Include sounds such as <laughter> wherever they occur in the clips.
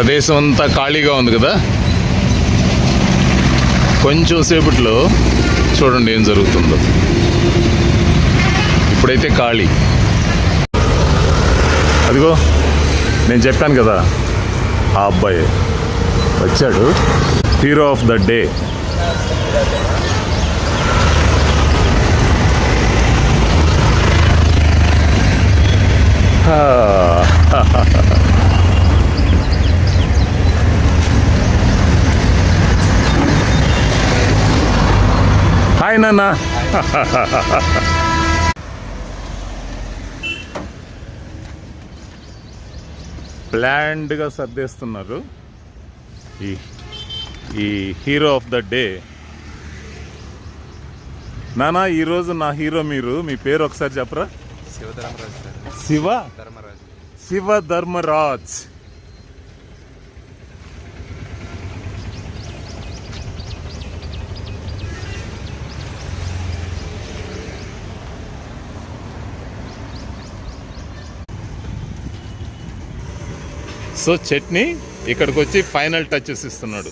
ప్రదేశం అంతా ఖాళీగా ఉంది కదా? కొంచెం సేపట్లో చూడండి ఏం జరుగుతుందో. ఇప్పుడైతే ఖాళీ. అదిగో నేను చెప్పాను కదా ఆ అబ్బాయి వచ్చాడు. Hero of the day. Hi నాన్న ప్లాండ్గా సర్దేస్తున్నారు. ఈ ఈ హీరో ఆఫ్ ద డే. నానా ఈరోజు నా హీరో మీరు మీ పేరు ఒకసారి చెప్పరా? శివధర్మరాజు సార్. శివ? ధర్మరాజు. శివ ధర్మరాజ్ సో చట్నీ ఇక్కడికి వచ్చి ఫైనల్ టచెస్ ఇస్తున్నాడు.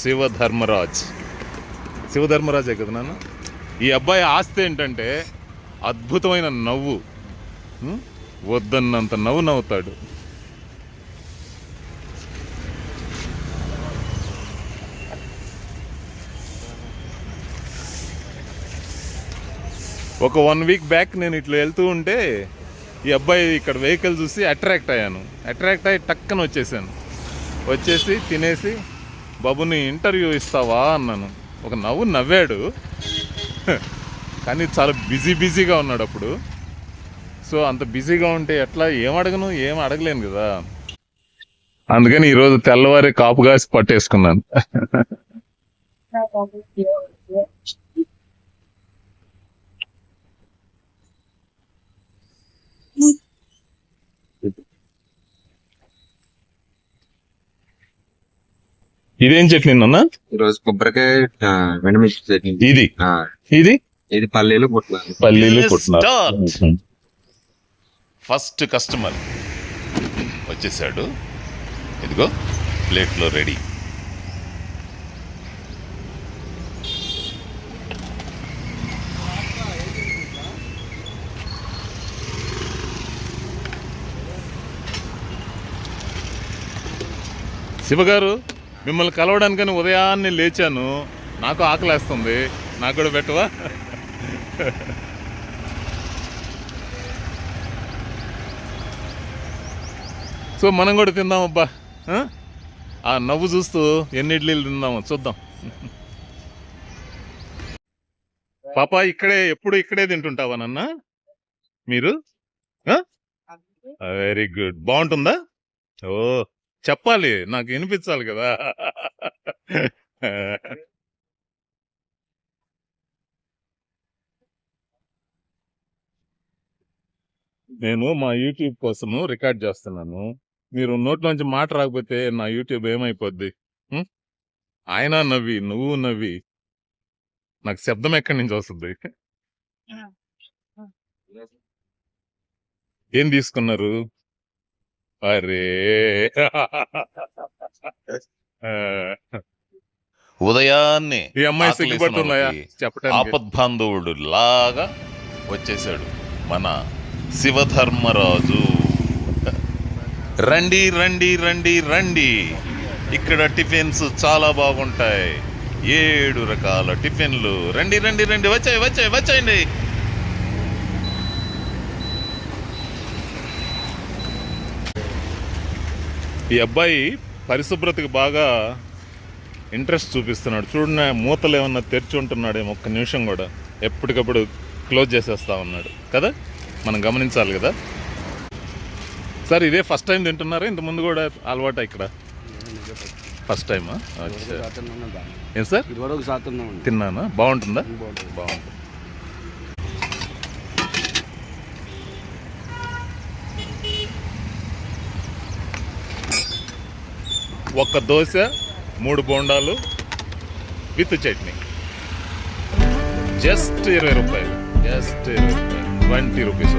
శివధర్మరాజ్. శివధర్మరాజే కదా నాన్న? ఈ అబ్బాయి ఆస్తి ఏంటంటే అద్భుతమైన నవ్వు. వద్దన్నంత నవ్వు నవ్వుతాడు. ఒక వన్ వీక్ బ్యాక్ నేను ఇట్లా వెళ్తూ ఉంటే ఈ అబ్బాయి ఇక్కడ వెహికల్ చూసి అట్రాక్ట్ అయ్యాను. అట్రాక్ట్ అయ్యి టక్కన వచ్చేసాను. వచ్చేసి తినేసి బాబుని ఇంటర్వ్యూ ఇస్తావా? అన్నాను. ఒక నవ్వు నవ్వాడు. కానీ చాలా బిజీ బిజీగా ఉన్నాడు అప్పుడు. సో అంత బిజీగా ఉంటే ఎట్లా? ఏం అడగను? ఏం అడగలేను కదా. అందుకని ఈరోజు తెల్లవారి కాపు కాసి పట్టేసుకున్నాను. <laughs> ఇదేం చట్నీ నాన్న? ఈరోజు కొబ్బరికాయ ఎండుమిర్చి చట్నీ. ఇది. ఇది? ఇది పల్లీలు పుట్టినారు పల్లీలు పుట్టినారు ఫస్ట్ కస్టమర్ వచ్చేసాడు. ఇదిగో ప్లేట్లో రెడీ. శివగారు మిమ్మల్ని కలవడానికని ఉదయాన్నే లేచాను. నాకు ఆకలేస్తుంది. నాకు కూడా పెట్టవా? సో మనం కూడా తిందాం అబ్బా. ఆ? ఆ నవ్వు చూస్తూ ఎన్ని ఇడ్లీలు తిందామో చూద్దాం. పాప ఇక్కడే ఎప్పుడు ఇక్కడే తింటుంటావా నాన్న? మీరు? Very good. బాగుంటుందా? ఓ. చెప్పాలి. నాకు వినిపించాలి కదా. నేను మా యూట్యూబ్ కోసము రికార్డ్ చేస్తున్నాను. మీరు నోట్లోంచి మాట రాకపోతే నా యూట్యూబ్ ఏమైపోద్ది? ఆయన నవ్వి నువ్వు నవ్వి నాకు శబ్దం ఎక్కడి నుంచి వస్తుంది? ఏం తీసుకున్నారు? అరే. ఉదయాన్నే ఈ అమ్మాయి సిగ్గుపడుతున్నాయా? చెప్పడానికి ఆపద్బాంధవుడు లాగా వచ్చేసాడు మన శివధర్మరాజు. రండి రండి రండి రండి. ఇక్కడ టిఫిన్స్ చాలా బాగుంటాయి. ఏడు రకాల టిఫిన్లు. రండి రండి రండి వచ్చాయి వచ్చాయి వచ్చాయండి. ఈ అబ్బాయి పరిశుభ్రతకి బాగా ఇంట్రెస్ట్ చూపిస్తున్నాడు. చూడండి మూతలు ఏమన్నా తెరిచి ఉంటున్నాడేమో ఒక్క నిమిషం కూడా. ఎప్పటికప్పుడు క్లోజ్ చేసేస్తా ఉన్నాడు. కదా? మనం గమనించాలి కదా? సార్ ఇదే ఫస్ట్ టైం తింటున్నారా? ఇంత ముందు కూడా అలవాటు ఇక్కడ? ఫస్ట్ టైమా ఏం సార్? తిన్నానా? బాగుంటుందా. బాగుంటుంది. ఒక్క దోశ మూడు బోండాలు విత్ చట్నీ. జస్ట్ ఇరవై రూపాయలు. జస్ట్ ఇరవై రూపాయలు. ట్వంటీ రూపీస్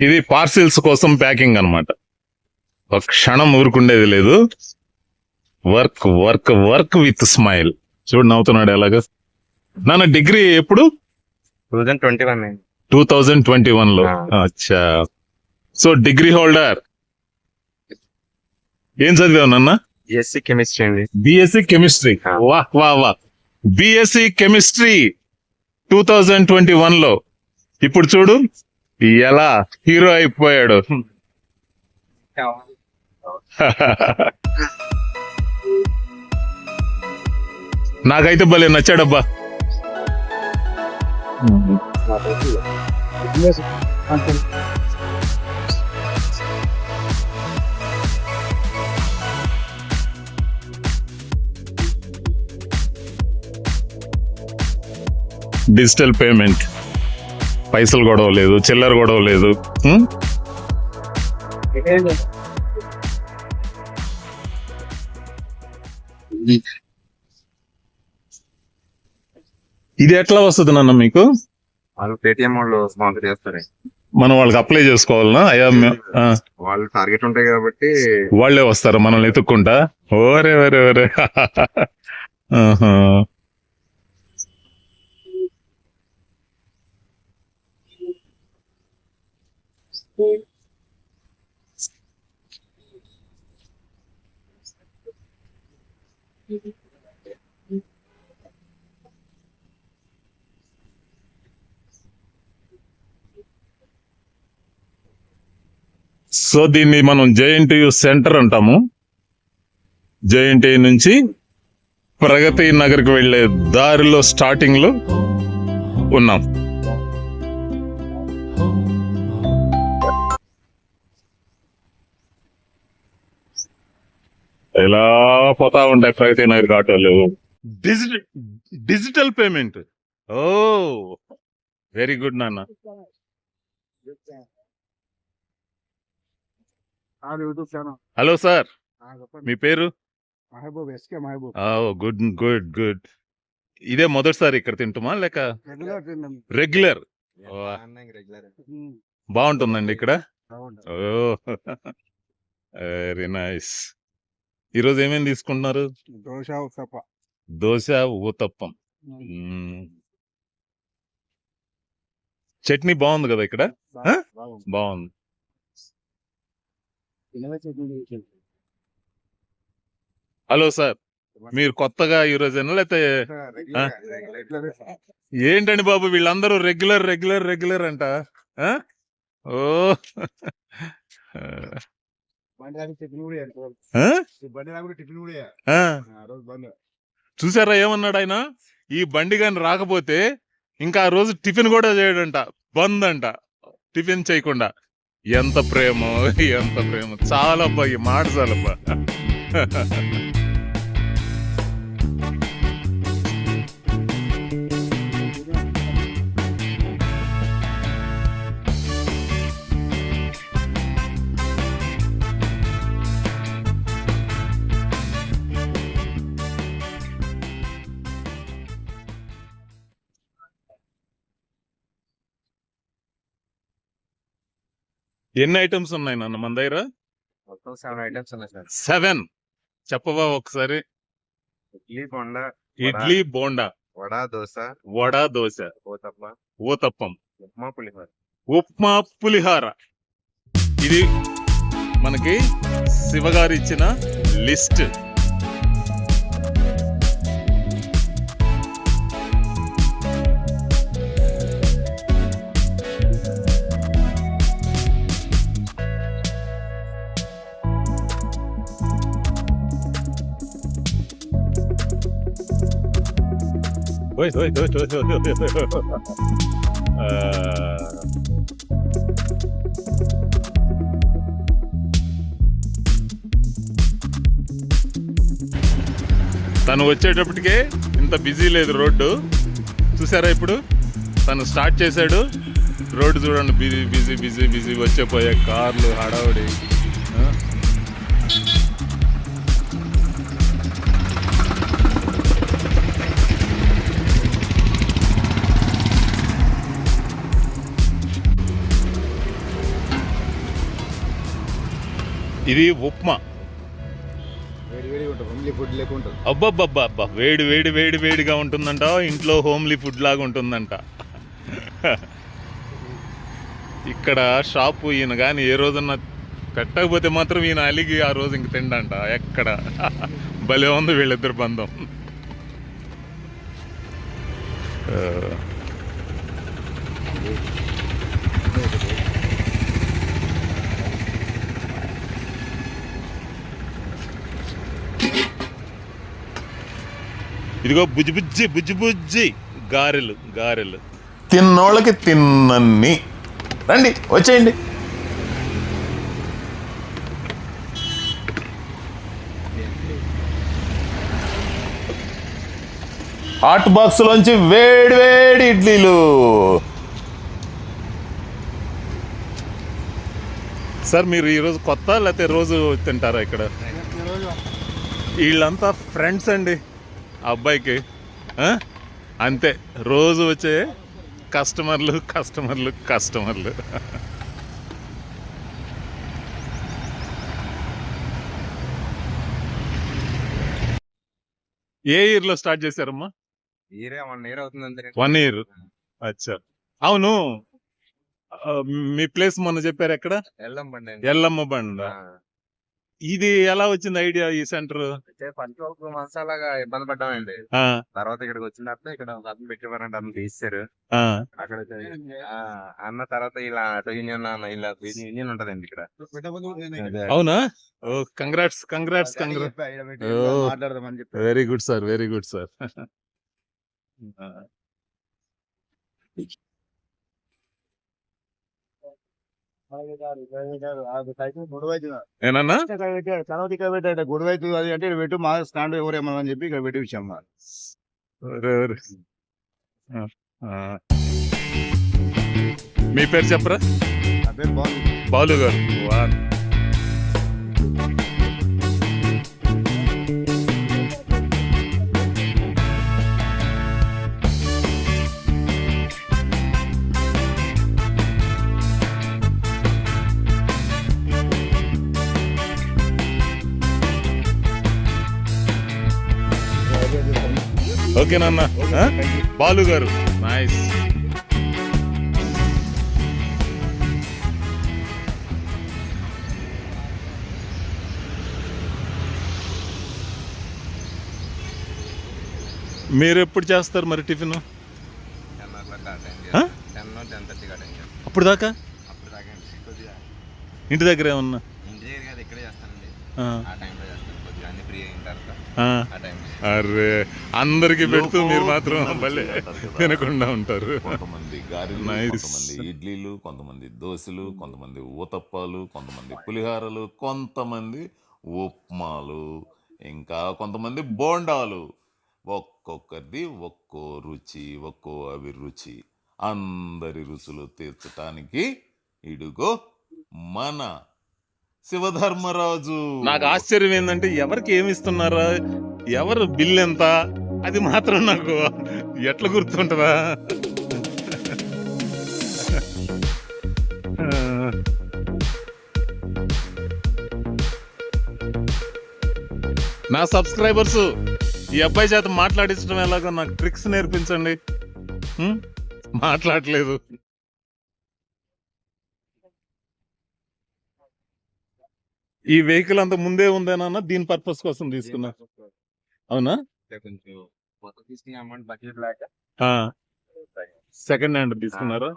ఇది పార్సిల్స్ కోసం ప్యాకింగ్ అన్నమాట. ఒక క్షణం ఊరుకుండేది లేదు. Work work work with smile. చూడు నవ్వుతున్నాడు ఎలాగా. నాన్న డిగ్రీ ఎప్పుడు? Two thousand twenty one two thousand twenty వన్లో అచ్చా. So degree holder. ఏం చదివావు నాన్న? బిఎస్సి కెమిస్ట్రీ అండి. BSc chemistry. వా వా వా. BSc chemistry two thousand twenty వన్లో ఇప్పుడు చూడు. ఎలా హీరో అయిపోయాడు? నాకైతే భలే నచ్చాడబ్బా. డిజిటల్ పేమెంట్ పైసలు గొడవ లేదు చిల్లర గొడవ లేదు? ఇది ఎట్లా వస్తుంది నాన్న మీకు? వాళ్ళు పేటిఎం వాళ్ళు స్పాన్సర్ చేస్తారు. మనం వాళ్ళకి అప్లై చేసుకోవాలనా? అయ్యా వాళ్ళు టార్గెట్ ఉంటాయి కాబట్టి. వాళ్ళే వస్తారు మనల్ని ఎత్తుక్కుంటా? ఓరే ఓరే ఓరే. సో దీన్ని మనం జేఎన్టీయు సెంటర్ అంటాము. జేఎన్టీ నుంచి ప్రగతి నగర్కి వెళ్ళే దారిలో స్టార్టింగ్లో ఉన్నాం. ఎలా పోతా ఉంటాయి ప్రగతి నగర్ ఆటోలు digital digital payment oh very good నాన్న. హలో సార్ మీ పేరు? Mahaboob SK Mahaboob. Good good good. ఇదే మొదటిసారి ఇక్కడ తింటుమా లేక రెగ్యులర్ బాగుంటుందండి ఇక్కడ? వెరీ నైస్ <laughs> ఈరోజు ఏమేమి తీసుకుంటున్నారు? దోశ ఉత్తప్ప. దోశ ఊతప్పం. చట్నీ బాగుంది కదా ఇక్కడ? బాగుంది. హలో సార్ మీరు కొత్తగా ఈ రోజేనా లేకపోతే ఏంటండి బాబు వీళ్ళందరూ రెగ్యులర్ రెగ్యులర్ రెగ్యులర్ అంట ఆ? ఓ. చూసారా ఏమన్నాడు ఆయన? ఈ బండి కానీ రాకపోతే ఇంకా ఆ రోజు టిఫిన్ కూడా చేయడంట. బంద్ అంట టిఫిన్ చేయకుండా. ఎంత ప్రేమ ఎంత ప్రేమ. చాలా అబ్బా ఈ మాట చాలబ్బా. <laughs> ఎన్ని ఐటమ్స్ ఉన్నాయి నాన్న? మన దగ్గర? మొత్తం సెవెన్ ఐటమ్స్ ఉన్నాయి సార్. సెవెన్ చెప్పవా ఒకసారి? ఇడ్లీ బొండ ఇడ్లీ బోండా. వడ దోశ. వడ దోశ. పోతప్ప. ఊతప్పం ఉప్మా పులిహోర. ఉప్మా పులిహార. ఇది మనకి శివగారు ఇచ్చిన list. Dois, dois, dois, dois, ఓయ్ ఓయ్ ఓయ్. తను వచ్చేటప్పటికే ఇంత బిజీ లేదు రోడ్డు. చూసారా ఇప్పుడు? తను స్టార్ట్ చేశాడు. రోడ్డు చూడండి బిజీ బిజీ బిజీ బిజీ. వచ్చేపోయే కార్లు హడావుడి. ఇది ఉప్మా. వేడి వేడి ఉంటుంది ఓన్లీ ఫుడ్ లేకుండా ఉంటుంది. అబ్బబ్బబ్బా అబ్బా వేడి వేడి వేడి వేడిగా ఉంటుందంట ఇంట్లో హోమ్లీ ఫుడ్ లాగా ఉంటుందంట. ఇక్కడ షాపు ఈయన కానీ ఏ రోజున పెట్టకపోతే మాత్రం ఈయన అలిగి ఆ రోజు ఇంక తిండంట ఎక్కడ? భలే ఉంది వీళ్ళిద్దరు బంధం. ఇదిగో బుజ్జి బుజ్జి బుజ్జి బుజ్జి. గారెలు గారెలు. తిన్నోళ్ళకి తిన్నన్ని. రండి వచ్చేయండి. హాట్ బాక్స్ లోంచి వేడి వేడి ఇడ్లీలు. సార్ మీరు ఈరోజు కొత్త లేకపోతే రోజు తింటారా ఇక్కడ? వీళ్ళంతా ఫ్రెండ్స్ అండి. అబ్బాయికి? అంతే. రోజు వచ్చే కస్టమర్లు కస్టమర్లు కస్టమర్లు. ఏ ఇయర్లో స్టార్ట్ చేశారమ్మా? ఇయరే వన్ ఇయర్ అవుతుంది అంతే వన్ ఇయర్. అచ్చా. అవును. మీ ప్లేస్ మొన్న చెప్పారు ఎక్కడ. ఎల్లమ్మ బండ ఇది ఎలా వచ్చింది ఐడియా ఈ సెంటర్? ఫస్ట్ ఒక మంత్స్ అలాగా ఇబ్బంది పడ్డామండి. తర్వాత ఇక్కడికి వచ్చిన తర్వాత ఇక్కడ ఒక అతను పెట్టేవారంటే అతను తీసారు అక్కడ అన్న తర్వాత ఇలా ఆటో యూనియన్ అన్న ఇలా యూనియన్ ఉంటదండి ఇక్కడ. అవునా? ఓ congrats congrats congrats very good sir very good sir ఏనన్నా? తర్వాత ఇక్కడ పెట్టాడు అది అంటే పెట్టు మా స్టాండ్ ఎవరేమో అని చెప్పి ఇక్కడ పెట్టి ఆ. మీ పేరు చెప్పరా? నా పేరు బాలు. గారు. ఓకేనన్నా? బాలు గారు. నైస్ మీరు ఎప్పుడు చేస్తారు మరి టిఫిన్? అప్పుడు దాకా? ఇంటి దగ్గర ఏమన్నా ఇంటి దగ్గర కదా ఇక్కడే చేస్తానండి. ఆ, టైంలో చేస్తాను కొద్దిగా అన్ని ఫ్రీ అయిన తర్వాత. ఆ. టైంలో అరే అందరికి పెడుతూ మీరు మాత్రం భలే తినకుండా ఉంటారు. కొంతమంది గారెలు. కొంతమంది ఇడ్లీలు కొంతమంది దోశలు కొంతమంది ఊతప్పాలు కొంతమంది పులిహారలు కొంతమంది ఉప్మాలు ఇంకా కొంతమంది బోండాలు. ఒక్కొక్కరిది ఒక్కో రుచి ఒక్కో అభిరుచి. అందరి రుచులు తీర్చటానికి ఇడుగో మన శివధర్మరాజు. నాకు ఆశ్చర్యం ఏంటంటే ఎవరికి ఏమి ఇస్తున్నారా? ఎవరు బిల్ ఎంత? అది మాత్రం నాకు ఎట్లా గుర్తుంటుందా? నా సబ్స్క్రైబర్స్ ఈ అబ్బాయి చేత మాట్లాడించడం ఎలాగో నాకు ట్రిక్స్ నేర్పించండి. మాట్లాడలేదు. ఈ వెహికల్ అంత ముందే ఉందేనా దీని పర్పస్ కోసం తీసుకున్నా. అవునా? సెకండ్ హ్యాండ్ తీసుకున్నారా?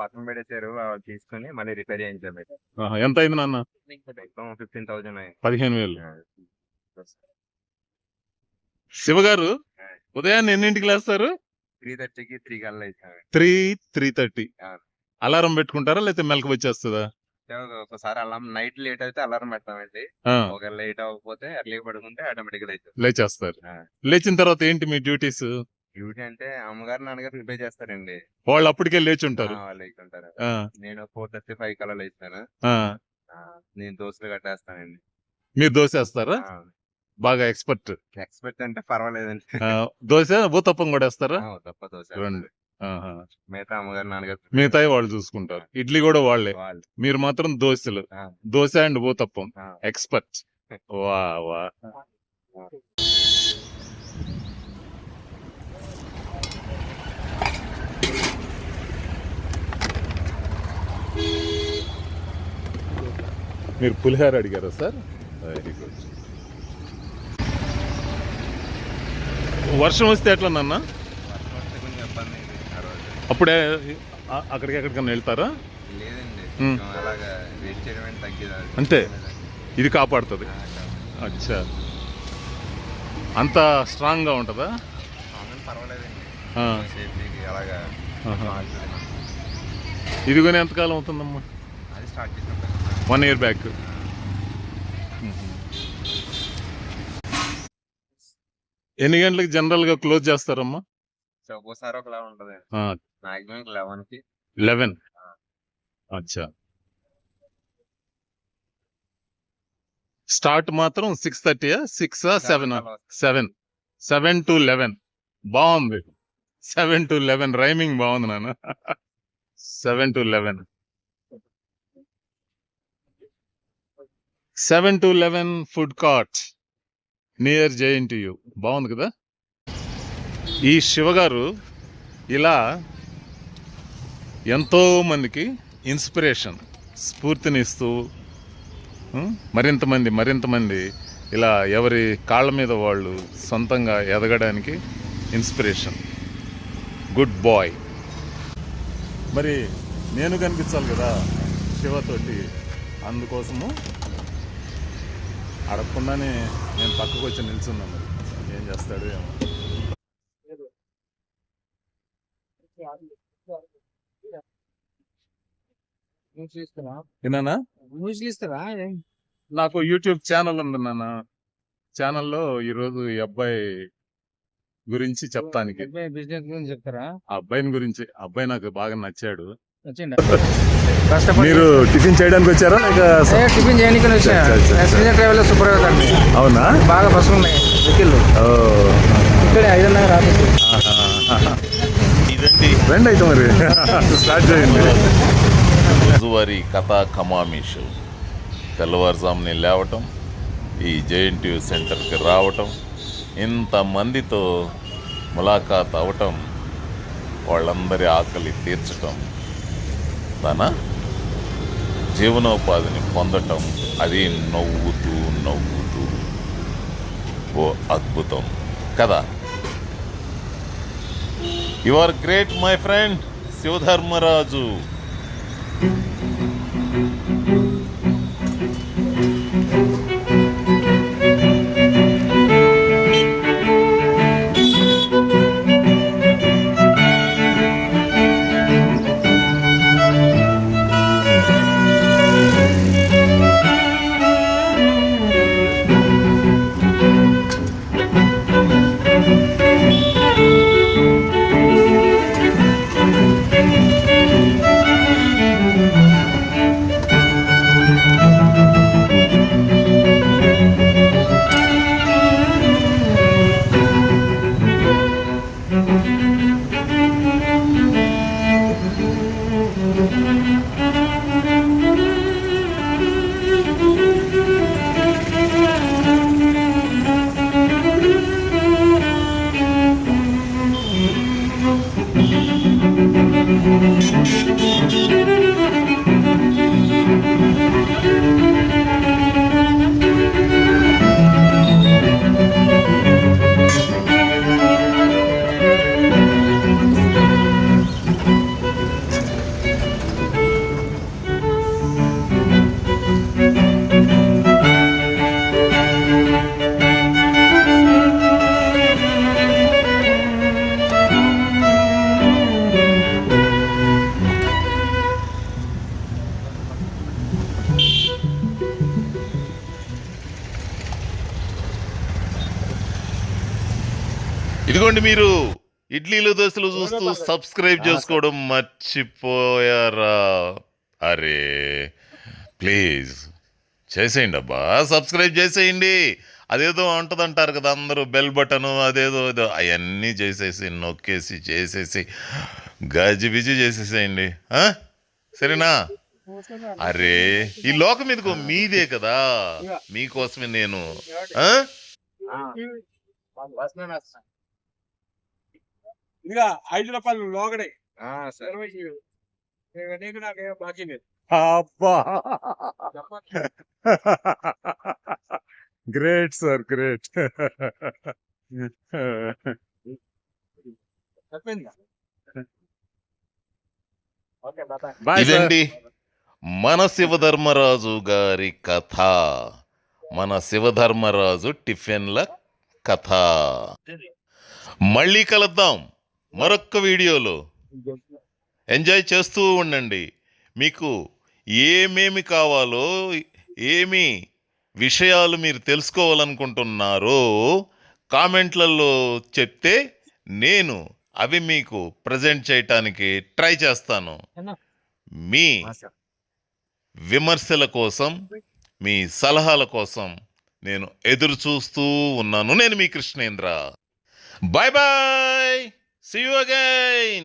పక్కన పెట్టేశారు తీసుకొని మళ్ళీ రిపేర్ చేయించారు ఎంత అయింది నాన్న? ఫిఫ్టీన్ థౌసండ్ పదిహేను వేలు. శివగారు ఉదయాన్నే ఎన్నింటికి లేస్తారు? త్రీ థర్టీకి త్రీ కల్లా త్రీ త్రీ థర్టీ. అలారం పెట్టుకుంటారా లేకపోతే మెలకు వచ్చేస్తుందా? ఒకసారి అలారం నైట్ లేట్ అయితే అలారం పెడతామండి ఆ, ఒకవేళ లేట్ అవ్వకపోతే ఎర్లీ పడుకుంటే ఆటోమేటిక్ లేచేస్తారు. లేచిన తర్వాత ఏంటి మీ డ్యూటీస్? డ్యూటీ అంటే అమ్మగారు నాన్నగారు ప్రిపేర్ చేస్తారండి. వాళ్ళు అప్పటికే లేచి ఉంటారు లేకుంటారు ఆ, నేను ఫోర్ థర్టీ ఫైవ్ కల్లా లేస్తాను. ఆ, నేను దోశలు కట్టేస్తానండి. మీరు దోశ వేస్తారా? బాగా ఎక్స్పర్ట్. ఎక్స్పెక్ట్ అంటే పర్వాలేదండి. దోశ ఊతప్పం కూడా వేస్తారా? దోశ రెండు. మిగతా అమ్మగారు నాన్నగారు మిగతాయి వాళ్ళు చూసుకుంటారు. ఇడ్లీ కూడా వాళ్ళే. మీరు మాత్రం దోశలు. దోశ అండ్ ఊతప్పం ఆ. ఎక్స్పర్ట్. వా వా. మీరు పులిహార అడిగారా సార్? వెరీ గుడ్ వర్షం వస్తే ఎట్లా నాన్న వర్షం వస్తే కొంచెం ఇబ్బంది అయింది ఆ ఆ- అక్కడికి ఎక్కడికన్నా వెళ్తారా? లేదండి. ఉమ్. కొంచెం అలాగా వెయిట్ చేయడం ఏంటి తగ్గేది అది. అంతే. ఇది కాపాడుతుంది. అచ్చా. అంత స్ట్రాంగ్గా ఉంటుందా. ఇది కొని ఎంతకాలం అవుతుందమ్మా? వన్ ఇయర్ బ్యాక్ ఎన్ని గంటలకు జనరల్గా క్లోజ్ చేస్తారమ్మా? ఒక్కోసారి ఒకలా ఉంటది. Maximum eleven? కి లెవెన్ అచ్చా. స్టార్ట్ మాత్రం six థర్టీయా? Six? Seven? Seven. Seven to eleven. బాగుంది సెవెన్ టు లెవెన్. రైమింగ్ బాగుంది నాన్న. Seven to eleven. Seven to eleven food cart. Near JNTU. బాగుంది కదా? ఈ శివగారు ఇలా ఎంతో మందికి ఇన్స్పిరేషన్ స్ఫూర్తినిస్తూ మరింతమంది మరింతమంది ఇలా ఎవరి కాళ్ళ మీద వాళ్ళు సొంతంగా ఎదగడానికి ఇన్స్పిరేషన్. Good bye. మరి నేను కనిపించాలి కదా శివతోటి. అందుకోసము అడగకుండానే నేను పక్కకు వచ్చి నిల్చున్నాను ఏం చేస్తాడు ఏమో. విన్నానా? నాకు యూట్యూబ్ ఛానల్ ఉంది నాన్న. ఛానల్లో ఈరోజు ఈ అబ్బాయి గురించి చెప్తానికి. బిజినెస్ గురించి చెప్తారా? ఆ అబ్బాయిని గురించి అబ్బాయి నాకు బాగా నచ్చాడు. మీరు టిఫిన్ చేయడానికి వచ్చారా? లేక టిఫిన్ చేయడానికి ట్రావెల్ అండి అవునా? బాగా బస్సులు ఉన్నాయి. వెహికల్. ఇక్కడ ఐదున్నర రండి అయితే మరి. <laughs> స్టార్ట్ చేయండి. రోజువారీ కథా కమామీషు తెల్లవారుజాముని లేవటం ఈ జేఎన్టీయు సెంటర్కి రావటం ఇంతమందితో ములాఖాత్ అవటం వాళ్ళందరి ఆకలి తీర్చటం తన జీవనోపాధిని పొందటం అది నవ్వుతూ నవ్వుతూ ఓ అద్భుతం. కదా? You are great my friend Shivadharmaraju. Thank you. ఇదిగోండి మీరు. ఇడ్లీలు దోశలు చూస్తూ సబ్స్క్రైబ్ చేసుకోవడం మర్చిపోయారా? అరే ప్లీజ్. చేసేయండి అబ్బా. సబ్స్క్రైబ్ చేసేయండి. అదేదో ఉంటుందంటారు కదా అందరూ బెల్ బటన్ అదేదో ఏదో అవన్నీ చేసేసి నొక్కేసి చేసేసి గాజి బిజీ చేసేసేయండి? సరేనా? అరే ఈ లోకం మీదకు మీదే కదా. మీకోసమే నేను? ఇదిగా ఐదు రూపాయలు లోగడే. ఆ, సరే. నీకు నాకేం బాకీ లేదు. అబ్బా! Great sir great. ఇదండి మన శివధర్మరాజు గారి కథ. మన శివధర్మరాజు టిఫిన్ల కథ. మళ్ళీ కలుద్దాం. మరొక్క వీడియోలో ఎంజాయ్ చేస్తూ ఉండండి. మీకు ఏమేమి కావాలో ఏమి విషయాలు మీరు తెలుసుకోవాలనుకుంటున్నారో కామెంట్లలో చెప్తే నేను అవి మీకు ప్రజెంట్ చేయటానికి ట్రై చేస్తాను. మీ విమర్శల కోసం మీ సలహాల కోసం నేను ఎదురు చూస్తూ ఉన్నాను. నేను మీ Krishnendra. Bye bye! See you again